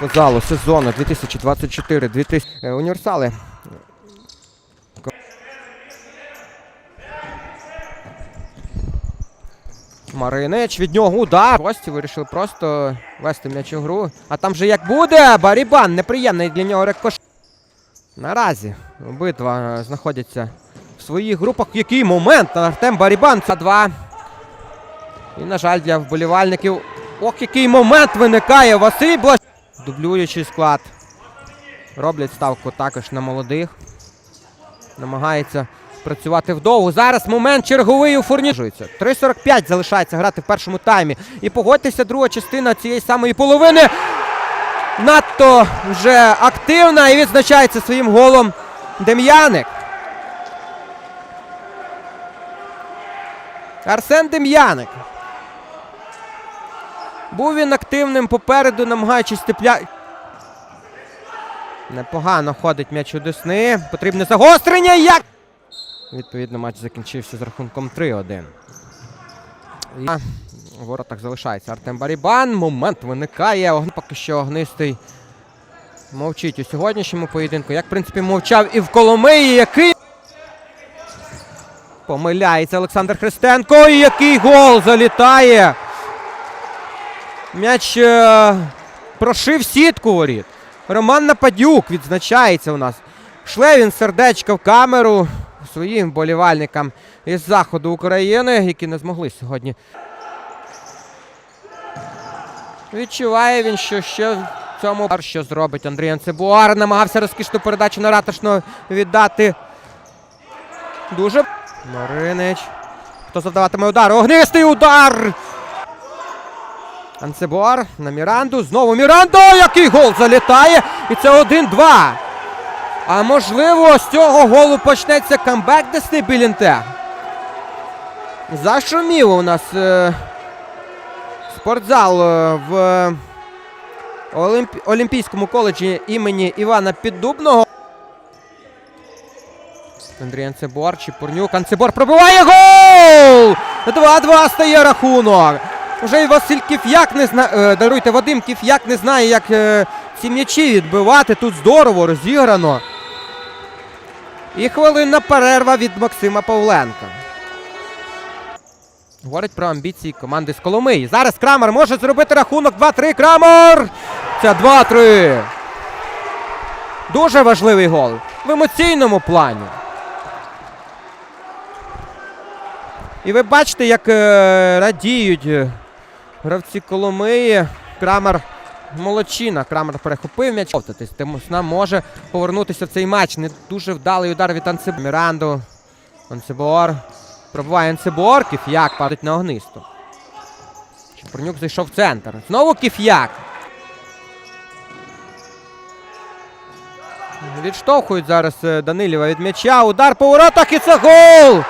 футзалу сезону 2024-2000 Е, універсали. Маринич від нього удар. Гості вирішили просто вести м'яч у гру. А там же як буде, Барібан, неприємний для нього рикош. Наразі обидва е, знаходяться в своїх групах. Який момент? Артем Барібан. Це два. І, на жаль, для вболівальників. Ох, який момент виникає. Василь Блащ. Дублюючий склад. Роблять ставку також на молодих. Намагається працювати вдовго. Зараз момент черговий у фурніжується. 3.45 залишається грати в першому таймі. І погодьтеся, друга частина цієї самої половини. Надто вже активна і відзначається своїм голом Дем'яник. Арсен Дем'яник. Був він активним попереду, намагаючись тепля. Непогано ходить м'яч у Десни. Потрібне загострення. Як? Відповідно, матч закінчився з рахунком 3-1. І У воротах залишається Артем Барібан. Момент виникає. Огн- Поки що огнистий мовчить у сьогоднішньому поєдинку. Як, в принципі, мовчав і в Коломиї, який. Помиляється Олександр Христенко. І який гол залітає. М'яч е, прошив сітку воріт. Роман Нападюк відзначається у нас. Шле він сердечко в камеру своїм болівальникам із заходу України, які не змогли сьогодні. Відчуває він, що ще в цьому що зробить Андрій Анцебуар. Намагався розкішну передачу на ратушно віддати. Дуже. Маринич. Хто завдаватиме удар? Огнистий удар! Анцебуар на Міранду. Знову Мірандо! Який гол залітає! І це 1-2. А можливо, з цього голу почнеться камбек Десни Білінте. Зашумів у нас е, спортзал е, в Олімпі... Олімпійському коледжі імені Івана Піддубного. Андрій Анцебор, Чепурнюк. Анцебор пробиває гол! 2-2 стає рахунок. Вже й Василь Кіф'як не знає. Даруйте, Вадим Кіф'як не знає, як е, ці м'ячі відбивати. Тут здорово розіграно. І хвилинна перерва від Максима Павленка. Говорить про амбіції команди з Коломиї. Зараз Крамер може зробити рахунок 2-3. Крамер! Це 2-3. Дуже важливий гол. В емоційному плані. І ви бачите, як е, радіють е, гравці Коломиї. Крамер молодчина. Крамер перехопив м'яч. Тимосна може повернутися в цей матч. Не дуже вдалий удар від Анцебор. Міранду. Анцебор. Пробиває Анцебор. Кіф'як падать на огнисту. Чепурнюк зайшов в центр. Знову Кіф'як. Відштовхують зараз е, Данилєва від м'яча. Удар по воротах і це гол!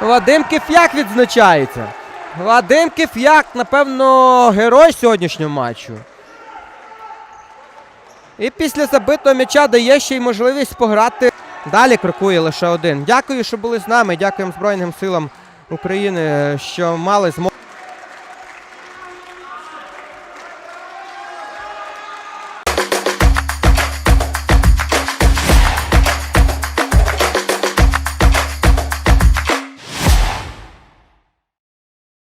Вадим Киф'як відзначається. Вадим Кіф'як, напевно, герой сьогоднішнього матчу. І після забитого м'яча дає ще й можливість пограти. Далі крокує лише один. Дякую, що були з нами. Дякуємо Збройним силам України, що мали змогу.